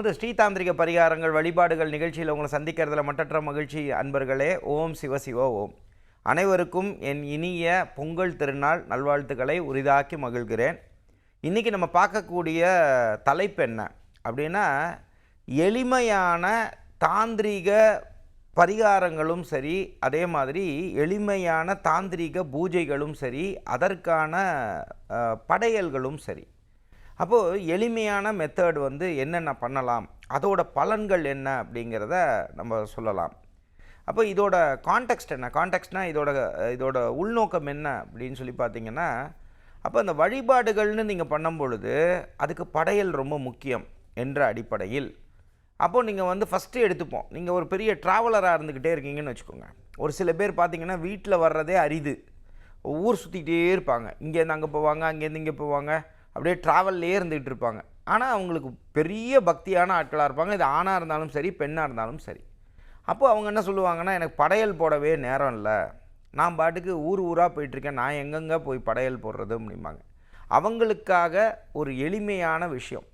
நமது ஸ்ரீதாந்திரிக பரிகாரங்கள் வழிபாடுகள் நிகழ்ச்சியில் உங்களை சந்திக்கிறதுல மட்டற்ற மகிழ்ச்சி. அன்பர்களே ஓம் சிவ சிவ ஓம். அனைவருக்கும் என் இனிய பொங்கல் திருநாள் நல்வாழ்த்துக்களை உரிதாக்கி மகிழ்கிறேன். இன்றைக்கி நம்ம பார்க்கக்கூடிய தலைப்பு என்ன அப்படின்னா எளிமையான தாந்திரிக பரிகாரங்களும் சரி அதே மாதிரி எளிமையான தாந்திரிக பூஜைகளும் சரி அதற்கான படையல்களும் சரி. அப்போது எளிமையான மெத்தட் வந்து என்னென்ன பண்ணலாம்? அதோட பலன்கள் என்ன அப்படிங்கிறத நம்ம சொல்லலாம். அப்போ இதோட கான்டெக்ஸ்ட் என்ன? கான்டெக்ட்னா இதோட இதோட உள்நோக்கம் என்ன அப்படின்னு சொல்லி பார்த்தீங்கன்னா அப்போ அந்த வழிபாடுகள்னு நீங்கள் பண்ணும் பொழுது அதுக்கு படையல் ரொம்ப முக்கியம் என்ற அடிப்படையில். அப்போது நீங்கள் வந்து ஃபஸ்ட்டு எடுத்துப்போம். நீங்கள் ஒரு பெரிய ட்ராவலராக இருந்துக்கிட்டே இருக்கீங்கன்னு வச்சுக்கோங்க. ஒரு சில பேர் பார்த்தீங்கன்னா வீட்டில் வர்றதே அரிது. ஊர் சுற்றிக்கிட்டே இருப்பாங்க. இங்கேருந்து அங்கே போவாங்க அங்கேருந்து இங்கே போவாங்க. அப்படியே ட்ராவல்லே இருந்துகிட்டு இருப்பாங்க ஆனால் அவங்களுக்கு பெரிய பக்தியான ஆட்களாக இருப்பாங்க. இது ஆணாக இருந்தாலும் சரி பெண்ணாக இருந்தாலும் சரி. அப்போது அவங்க என்ன சொல்லுவாங்கன்னா எனக்கு படையல் போடவே நேரம் இல்லை. நான் பாட்டுக்கு ஊர் ஊராக போயிட்டுருக்கேன். நான் எங்கெங்கே போய் படையல் போடுறது? அப்படிம்பாங்க. அவங்களுக்காக ஒரு எளிமையான விஷயம்.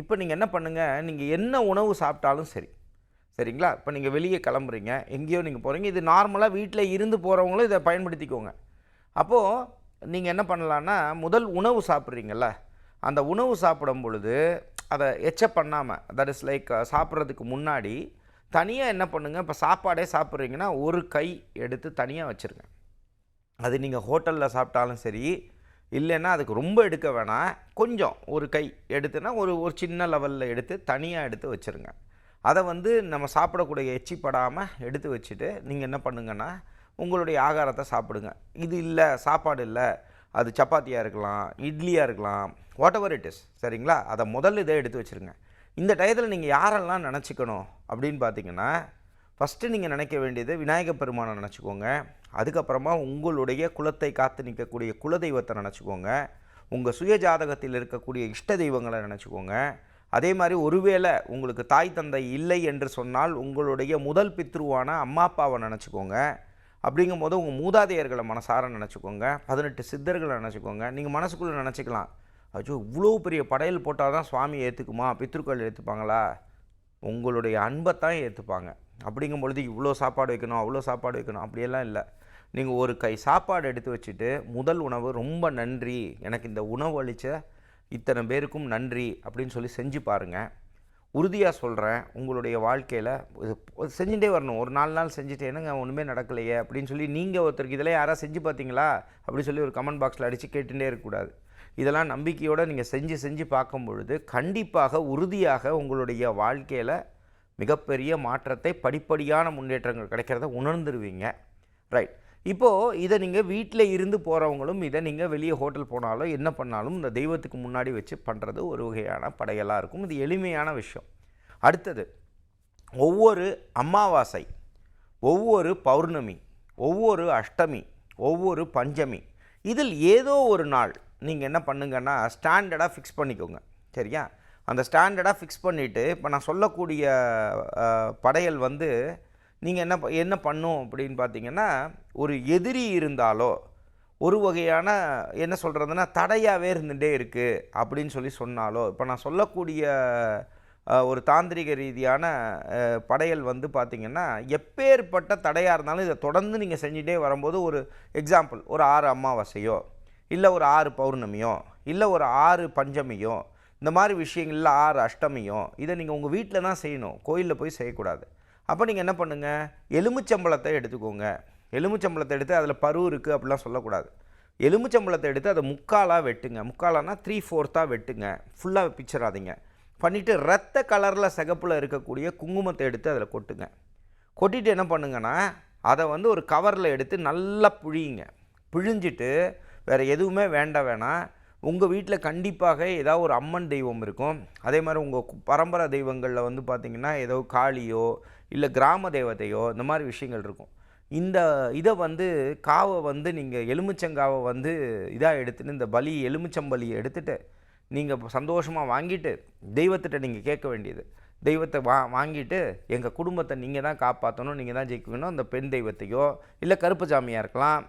இப்போ நீங்கள் என்ன பண்ணுங்கள் நீங்கள் என்ன உணவு சாப்பிட்டாலும் சரி. சரிங்களா? இப்போ நீங்கள் வெளியே கிளம்புறீங்க. எங்கேயோ நீங்கள் போகிறீங்க இது நார்மலாக வீட்டில் இருந்து போகிறவங்களும் இதை பயன்படுத்திக்கோங்க. அப்போது நீங்கள் என்ன பண்ணலான்னா முதல் உணவு சாப்பிட்றீங்கள்ல அந்த உணவு சாப்பிடும் பொழுது அதை எச்ச பண்ணாமல் தட் இஸ் லைக் சாப்பிட்றதுக்கு முன்னாடி தனியாக என்ன பண்ணுங்கள் இப்போ சாப்பாடே சாப்பிட்றீங்கன்னா ஒரு கை எடுத்து தனியாக வச்சுருங்க. அது நீங்கள் ஹோட்டலில் சாப்பிட்டாலும் சரி இல்லைன்னா அதுக்கு ரொம்ப எடுக்க வேணாம் கொஞ்சம் ஒரு கை எடுத்துனா ஒரு ஒரு சின்ன லெவலில் எடுத்து தனியாக எடுத்து வச்சுருங்க. அதை வந்து நம்ம சாப்பிடக்கூடிய எச்சிப்படாமல் எடுத்து வச்சுட்டு நீங்கள் என்ன பண்ணுங்கன்னா உங்களுடைய ஆகாரத்தை சாப்பிடுங்க. இது இல்லை சாப்பாடு இல்லை. அது சப்பாத்தியாக இருக்கலாம் இட்லியாக இருக்கலாம் வாட் எவர் இட் இஸ் சரிங்களா? அதை முதல்ல இதை எடுத்து வச்சுருங்க. இந்த டயத்தில் நீங்கள் யாரெல்லாம் நினச்சிக்கணும் அப்படின்னு பார்த்தீங்கன்னா ஃபஸ்ட்டு நீங்கள் நினைக்க வேண்டியது விநாயகப் பெருமானை நினச்சிக்கோங்க. அதுக்கப்புறமா உங்களுடைய குலத்தை காத்து நிற்கக்கூடிய குலதெய்வத்தை நினச்சிக்கோங்க. உங்கள் சுய ஜாதகத்தில் இருக்கக்கூடிய இஷ்ட தெய்வங்களை நினச்சிக்கோங்க. அதே மாதிரி ஒருவேளை உங்களுக்கு தாய் தந்தை இல்லை என்று சொன்னால் உங்களுடைய முதல் பித்ருவான அம்மா அப்பாவை நினச்சிக்கோங்க. அப்படிங்கும்போது உங்கள் மூதாதையர்களை மனசார நினச்சிக்கோங்க. பதினெட்டு சித்தர்களை நினச்சிக்கோங்க. நீங்கள் மனசுக்குள்ளே நினச்சிக்கலாம். அச்சோ இவ்வளோ பெரிய படையல் போட்டால் தான் சுவாமி ஏற்றுக்குமா பித்திருக்கோள் ஏற்றுப்பாங்களா உங்களுடைய அன்பை தான் ஏற்றுப்பாங்க அப்படிங்கும் பொழுது இவ்வளோ சாப்பாடு வைக்கணும் அவ்வளோ சாப்பாடு வைக்கணும் அப்படியெல்லாம் இல்லை. நீங்கள் ஒரு கை சாப்பாடு எடுத்து வச்சுட்டு முதல் உணவு ரொம்ப நன்றி. எனக்கு இந்த உணவு அளித்த இத்தனை பேருக்கும் நன்றி அப்படின்னு சொல்லி செஞ்சு பாருங்கள் உறுதியாக சொல்கிறேன் உங்களுடைய வாழ்க்கையில் இது செஞ்சுட்டே வரணும். ஒரு நாலு நாள் செஞ்சுட்டு என்னங்க ஒன்றுமே நடக்கலையே? அப்படின்னு சொல்லி நீங்கள் ஒருத்தருக்கு இதெல்லாம் யாராவது செஞ்சு பார்த்தீங்களா? அப்படின்னு சொல்லி ஒரு கமெண்ட் பாக்ஸில் அடித்து கேட்டுகிட்டே இருக்கக்கூடாது. இதெல்லாம் நம்பிக்கையோடு நீங்கள் செஞ்சு செஞ்சு பார்க்கும் பொழுது கண்டிப்பாக உறுதியாக உங்களுடைய வாழ்க்கையில் மிகப்பெரிய மாற்றத்தை படிப்படியான முன்னேற்றங்கள் கிடைக்கிறத உணர்ந்துருவீங்க. ரைட் இப்போது இதை நீங்கள் வீட்டில் இருந்து போகிறவங்களும் இதை நீங்கள் வெளியே ஹோட்டல் போனாலும் என்ன பண்ணாலும் இந்த தெய்வத்துக்கு முன்னாடி வச்சு பண்ணுறது ஒரு வகையான படையலாக இருக்கும். இது எளிமையான விஷயம். அடுத்தது ஒவ்வொரு அமாவாசை ஒவ்வொரு பௌர்ணமி ஒவ்வொரு அஷ்டமி ஒவ்வொரு பஞ்சமி இதில் ஏதோ ஒரு நாள் நீங்கள் என்ன பண்ணுங்கன்னா ஸ்டாண்டர்டாக ஃபிக்ஸ் பண்ணிக்கோங்க. சரியா? அந்த ஸ்டாண்டர்டாக ஃபிக்ஸ் பண்ணிவிட்டு இப்போ நான் சொல்லக்கூடிய படையல் வந்து நீங்கள் என்ன ப- என்ன பண்ணும் அப்படின்னு பார்த்தீங்கன்னா ஒரு எதிரி இருந்தாலோ ஒரு வகையான என்ன சொல்கிறதுனா தடையாகவே இருந்துகிட்டே இருக்குது அப்படின்னு சொல்லி சொன்னாலோ இப்போ நான் சொல்லக்கூடிய ஒரு தாந்திரிக ரீதியான படையல் வந்து பார்த்திங்கன்னா எப்பேற்பட்ட தடையாக இருந்தாலும் இதை தொடர்ந்து நீங்கள் செஞ்சுட்டே வரும்போது ஒரு எக்ஸாம்பிள் ஒரு ஆறு அமாவாசையோ இல்லை ஒரு ஆறு பௌர்ணமியோ இல்லை ஒரு ஆறு பஞ்சமியோ இந்த மாதிரி விஷயங்கள்ல ஆறு அஷ்டமியோ இதை நீங்கள் உங்கள் வீட்டில் தான் செய்யணும். கோயிலில் போய் செய்யக்கூடாது. அப்போ நீங்கள் என்ன பண்ணுங்கள் எலுமிச்சம்பழத்தை எடுத்துக்கோங்க. எலுமிச்சம்பழத்தை எடுத்து அதில் பரு இருக்குது அப்படிலாம் சொல்லக்கூடாது. எலுமிச்சம்பழத்தை எடுத்து அதை முக்காலாக வெட்டுங்க. முக்காலானா த்ரீ ஃபோர்த்தாக வெட்டுங்க. ஃபுல்லாக பிச்சிடாதீங்க பண்ணிவிட்டு ரத்த கலரில் சிகப்பில் இருக்கக்கூடிய குங்குமத்தை எடுத்து அதில் கொட்டுங்க. கொட்டிட்டு என்ன பண்ணுங்கன்னா அதை வந்து ஒரு கவரில் எடுத்து நல்லா புழியுங்க. பிழிஞ்சிட்டு வேறு எதுவுமே வேண்டாம் வேணாம். உங்கள் வீட்டில் கண்டிப்பாக ஏதாவது ஒரு அம்மன் தெய்வம் இருக்கும். அதே மாதிரி உங்கள் பரம்பரை தெய்வங்களில் வந்து பார்த்திங்கன்னா ஏதோ காளியோ இல்லை கிராம தேவதையோ இந்த மாதிரி விஷயங்கள் இருக்கும். இந்த இதை வந்து காவை வந்து நீங்கள் எலுமிச்சங்காவை வந்து இதாக எடுத்துட்டு இந்த பலி எலுமிச்சம்பலியை எடுத்துகிட்டு நீங்கள் சந்தோஷமாக வாங்கிட்டு தெய்வத்திட்ட நீங்கள் கேட்க வேண்டியது. தெய்வத்தை வா வாங்கிட்டு எங்கள் குடும்பத்தை நீங்கள் தான் காப்பாற்றணும் நீங்கள் தான் ஜெயிக்கணும். அந்த பெண் தெய்வத்தையோ இல்லை கருப்பு சாமியாக இருக்கலாம்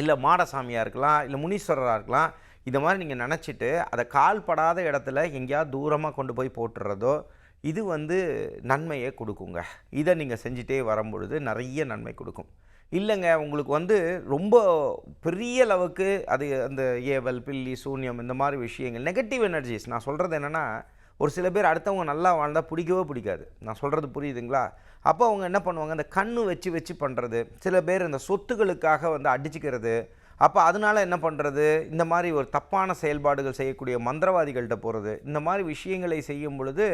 இல்லை மாடசாமியாக இருக்கலாம் இல்லை முனீஸ்வரராக இருக்கலாம் இந்த மாதிரி நீங்கள் நினச்சிட்டு அதை கால் படாத இடத்துல எங்கேயாவது தூரமாக கொண்டு போய் போட்டுறதோ இது வந்து நன்மையை கொடுக்குங்க. இதை நீங்கள் செஞ்சுட்டே வரும்பொழுது நிறைய நன்மை கொடுக்கும். இல்லைங்க உங்களுக்கு வந்து ரொம்ப பெரிய அளவுக்கு அது அந்த ஏவல் பில்லி சூன்யம் இந்த மாதிரி விஷயங்கள் நெகட்டிவ் எனர்ஜிஸ் நான் சொல்கிறது என்னென்னா ஒரு சில பேர் அடுத்தவங்க நல்லா வாழ்ந்தால் பிடிக்கவே பிடிக்காது. நான் சொல்கிறது புரியுதுங்களா? அப்போ அவங்க என்ன பண்ணுவாங்க? அந்த கண்ணு வச்சு வச்சு பண்ணுறது சில பேர் இந்த சொத்துக்களுக்காக வந்து அடிச்சுக்கிறது அப்போ அதனால என்ன பண்ணுறது இந்த மாதிரி ஒரு தப்பான செயல்பாடுகள் செய்யக்கூடிய மந்திரவாதிகள்கிட்ட போகிறது இந்த மாதிரி விஷயங்களை செய்யும் பொழுது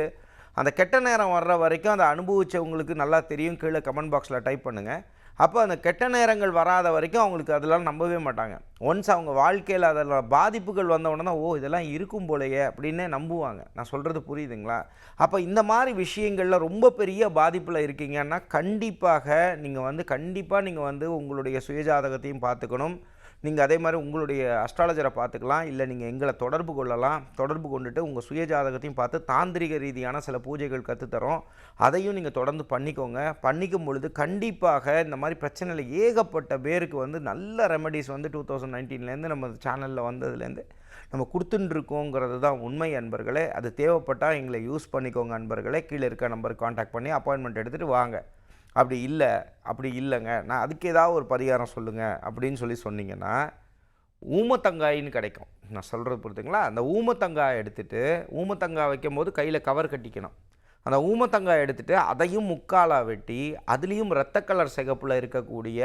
அந்த கெட்ட நேரம் வர்ற வரைக்கும் அதை அனுபவித்தவங்களுக்கு நல்லா தெரியும். கீழே கமெண்ட் பாக்ஸில் டைப் பண்ணுங்கள் அப்போ அந்த கெட்ட நேரங்கள் வராத வரைக்கும் அவங்களுக்கு அதெல்லாம் நம்பவே மாட்டாங்க. ஒன்ஸ் அவங்க வாழ்க்கையில் அதில் பாதிப்புகள் வந்தவுடனே தான் ஓ இதெல்லாம் இருக்கும் போலையே அப்படின்னே நம்புவாங்க. நான் சொல்கிறது புரியுதுங்களா? அப்போ இந்த மாதிரி விஷயங்களில் ரொம்ப பெரிய பாதிப்பில் இருக்கீங்கன்னா கண்டிப்பாக நீங்கள் வந்து கண்டிப்பாக நீங்கள் வந்து உங்களுடைய சுயஜாதகத்தையும் பார்த்துக்கணும். நீங்கள் அதே மாதிரி உங்களுடைய அஸ்ட்ராலஜரை பார்த்துக்கலாம் இல்லை நீங்கள் எங்களை தொடர்பு கொள்ளலாம். தொடர்பு கொண்டுட்டு உங்கள் சுய ஜாதகத்தையும் பார்த்து தாந்திரிக ரீதியான சில பூஜைகள் கற்றுத்தரோம் அதையும் நீங்கள் தொடர்ந்து பண்ணிக்கோங்க. பண்ணிக்கும் பொழுது கண்டிப்பாக இந்த மாதிரி பிரச்சனையில் ஏகப்பட்ட பேருக்கு வந்து நல்ல ரெமடிஸ் வந்து டூ தௌசண்ட் நைன்டீன்லேருந்து நம்ம சேனலில் வந்ததுலேருந்து நம்ம கொடுத்துட்டுருக்கோங்கிறது தான் உண்மை அன்பர்களே. அது தேவைப்பட்டால் எங்களை யூஸ் பண்ணிக்கோங்க அன்பர்களே. கீழே இருக்க நம்பருக்கு காண்டாக்ட் பண்ணி அப்பாயின்மெண்ட் எடுத்துகிட்டு வாங்க. அப்படி இல்லை அப்படி இல்லைங்க. நான் அதுக்கு ஏதாவது ஒரு பரிகாரம் சொல்லுங்கள் அப்படின்னு சொல்லி சொன்னீங்கன்னா ஊமத்தங்காயின்னு கிடைக்கும். நான் சொல்கிறது பொறுத்துங்களா அந்த ஊமத்தங்காய் எடுத்துகிட்டு ஊமத்தங்காய் வைக்கும்போது கையில் கவர் கட்டிக்கணும். அந்த ஊமத்தங்காய் எடுத்துகிட்டு அதையும் முக்காலாக வெட்டி அதுலேயும் ரத்த கலர் சிகப்பில் இருக்கக்கூடிய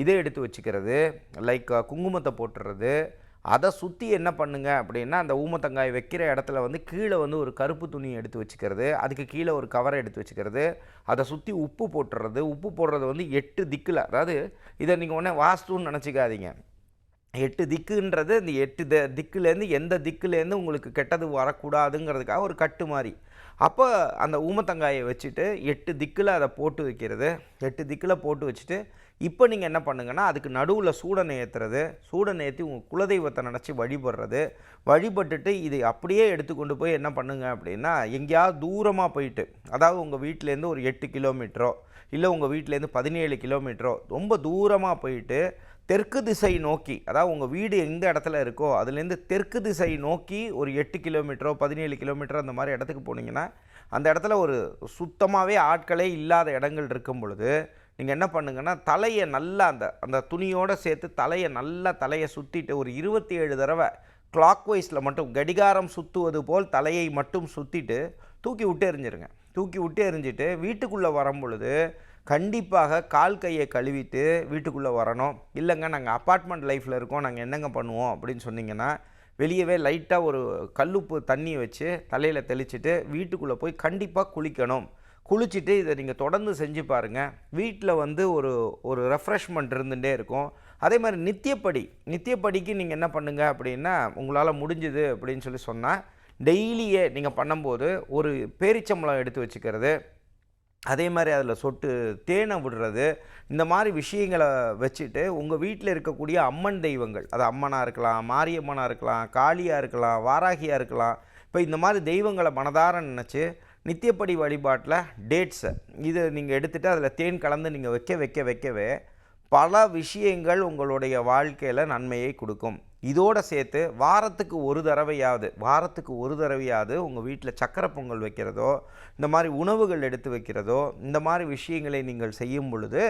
இதை எடுத்து வச்சுக்கிறது. லைக் குங்குமத்தை போட்டுறது அதை சுற்றி என்ன பண்ணுங்க அப்படின்னா அந்த ஊமத்தங்காய் வைக்கிற இடத்துல வந்து கீழே வந்து ஒரு கருப்பு துணி எடுத்து வச்சுக்கிறது அதுக்கு கீழே ஒரு கவரை எடுத்து வச்சுக்கிறது அதை சுற்றி உப்பு போட்டுறது உப்பு போடுறது வந்து எட்டு திக்கில். அதாவது இதை நீங்கள் உடனே வாஸ்துன்னு நினச்சிக்காதீங்க. எட்டு திக்குன்றது இந்த எட்டு த திக்குலேருந்து எந்த திக்குலேருந்து உங்களுக்கு கெட்டது வரக்கூடாதுங்கிறதுக்காக ஒரு கட்டு மாதிரி அப்போ அந்த ஊமத்தங்காயை வச்சுட்டு எட்டு திக்கில் அதை போட்டு வைக்கிறது. எட்டு திக்கில் போட்டு வச்சுட்டு இப்போ நீங்கள் என்ன பண்ணுங்கன்னா அதுக்கு நடுவில் சூடனை ஏற்றுறது சூடனை ஏற்றி உங்கள் குலதெய்வத்தை நினச்சி வழிபடுறது வழிபட்டுட்டு இதை அப்படியே எடுத்துக்கொண்டு போய் என்ன பண்ணுங்க அப்படின்னா எங்கேயாவது தூரமாக போயிட்டு அதாவது உங்கள் வீட்டிலேருந்து ஒரு எட்டு கிலோமீட்டரோ இல்லை உங்கள் வீட்டிலேருந்து பதினேழு கிலோமீட்டரோ ரொம்ப தூரமாக போயிட்டு தெற்கு திசை நோக்கி அதாவது உங்கள் வீடு எந்த இடத்துல இருக்கோ அதுலேருந்து தெற்கு திசை நோக்கி ஒரு எட்டு கிலோமீட்டரோ பதினேழு கிலோமீட்டரோ அந்த மாதிரி இடத்துக்கு போனீங்கன்னா அந்த இடத்துல ஒரு சுத்தமாகவே ஆட்களே இல்லாத இடங்கள் இருக்கும் பொழுது நீங்கள் என்ன பண்ணுங்கன்னா தலையை நல்லா அந்த அந்த துணியோடு சேர்த்து தலையை நல்லா தலையை சுற்றிட்டு ஒரு இருபத்தி ஏழு தடவை கிளாக் வைஸில் மட்டும் கடிகாரம் சுற்றுவது போல் தலையை மட்டும் சுற்றிட்டு தூக்கி விட்டு எறிஞ்சிருங்க. தூக்கி விட்டு எறிஞ்சிட்டு வீட்டுக்குள்ளே வரும் பொழுது கண்டிப்பாக கால் கையை கழுவிட்டு வீட்டுக்குள்ளே வரணும். இல்லைங்க நாங்கள் அப்பார்ட்மெண்ட் லைஃப்பில் இருக்கோம் நாங்கள் என்னங்க பண்ணுவோம் அப்படின்னு சொன்னிங்கன்னா வெளியவே லைட்டாக ஒரு கல்லுப்பு தண்ணி வச்சு தலையில் தெளிச்சுட்டு வீட்டுக்குள்ளே போய் கண்டிப்பாக குளிக்கணும். குளிச்சுட்டு இதை நீங்கள் தொடர்ந்து செஞ்சு பாருங்கள் வீட்டில் வந்து ஒரு ஒரு ரெஃப்ரெஷ்மெண்ட் இருந்துகிட்டே இருக்கும். அதே மாதிரி நித்தியப்படி நித்தியப்படிக்கு நீங்கள் என்ன பண்ணுங்கள் அப்படின்னா உங்களால் முடிஞ்சுது அப்படின்னு சொல்லி சொன்னால் டெய்லியே நீங்கள் பண்ணும்போது ஒரு பேரிச்சம்பளம் எடுத்து வச்சுக்கிறது அதே மாதிரி அதில் சொட்டு தேனை விடுறது இந்த மாதிரி விஷயங்களை வச்சுட்டு உங்கள் வீட்டில் இருக்கக்கூடிய அம்மன் தெய்வங்கள் அது அம்மனாக இருக்கலாம் மாரியம்மனாக இருக்கலாம் காளியாக இருக்கலாம் வாராகியாக இருக்கலாம் இப்போ இந்த மாதிரி தெய்வங்களை மனதார நினச்சி நித்தியப்படி வழிபாட்டில் டேட்ஸை இது நீங்கள் எடுத்துகிட்டு அதில் தேன் கலந்து நீங்கள் வைக்க வைக்க வைக்கவே பல விஷயங்கள் உங்களுடைய வாழ்க்கையில் நன்மையை கொடுக்கும். இதோடு சேர்த்து வாரத்துக்கு ஒரு தடவையாவது வாரத்துக்கு ஒரு தடவையாவது உங்கள் வீட்டில் சக்கரை பொங்கல் வைக்கிறதோ இந்த மாதிரி உணவுகள் எடுத்து வைக்கிறதோ இந்த மாதிரி விஷயங்களை நீங்கள் செய்யும் பொழுது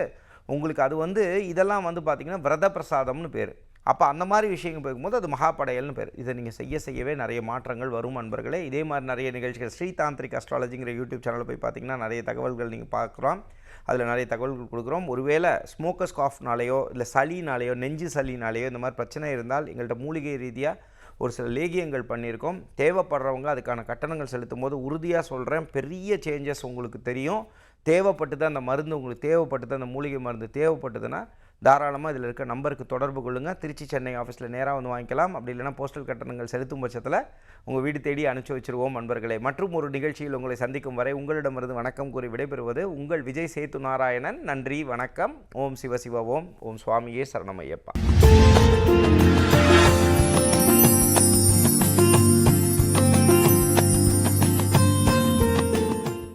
உங்களுக்கு அது வந்து இதெல்லாம் வந்து பார்த்திங்கன்னா விரத பிரசாதம்னு பேர். அப்போ அந்த மாதிரி விஷயங்கள் பார்க்கும்போது அது மகாபடையல்னு பேர். இதை நீங்கள் செய்ய செய்யவே நிறைய மாற்றங்கள் வரும் அன்பர்களே. இதே மாதிரி நிறைய நிகழ்ச்சிகள். ஸ்ரீதாந்திரிக் அஸ்ட்ராலஜிங்கிற யூடியூப் சேனலில் போய் பார்த்தீங்கன்னா நிறைய தகவல்கள் நீங்கள் பார்க்குறோம் அதில் நிறைய தகவல்கள் கொடுக்குறோம். ஒருவேளை ஸ்மோக்கஸ் காஃப்னாலேயோ இல்லை சளினாலேயோ நெஞ்சு சளினாலேயோ இந்த மாதிரி பிரச்சனை இருந்தால் எங்கள்கிட்ட மூலிகை ரீதியாக ஒரு சில லேகியங்கள் பண்ணியிருக்கோம். தேவைப்படுறவங்க அதுக்கான கட்டணங்கள் செலுத்தும் போது உறுதியாக சொல்கிறேன் பெரிய சேஞ்சஸ் உங்களுக்கு தெரியும். தேவைப்பட்டது அந்த மருந்து உங்களுக்கு தேவைப்பட்டது அந்த மூலிகை மருந்து தேவைப்பட்டதுன்னா தாராளமாக இதில் இருக்க நம்பருக்கு தொடர்பு கொள்ளுங்கள் திருச்சி சென்னை ஆஃபீஸில் நேராக வந்து வாங்கிக்கலாம். அப்படி இல்லைனா போஸ்டல் கட்டணங்கள் செலுத்தும் பட்சத்தில் உங்கள் வீடு தேடி அனுப்பிச்சி வச்சிருவோம் நண்பர்களே. மற்றும் ஒரு நிகழ்ச்சியில் உங்களை சந்திக்கும் வரை உங்களிடமிருந்து வணக்கம் கூறி விடைபெறுவது உங்கள் விஜய் சேத்து நாராயணன். நன்றி வணக்கம். ஓம் சிவ ஓம். ஓம் சுவாமியே சரணமையப்பா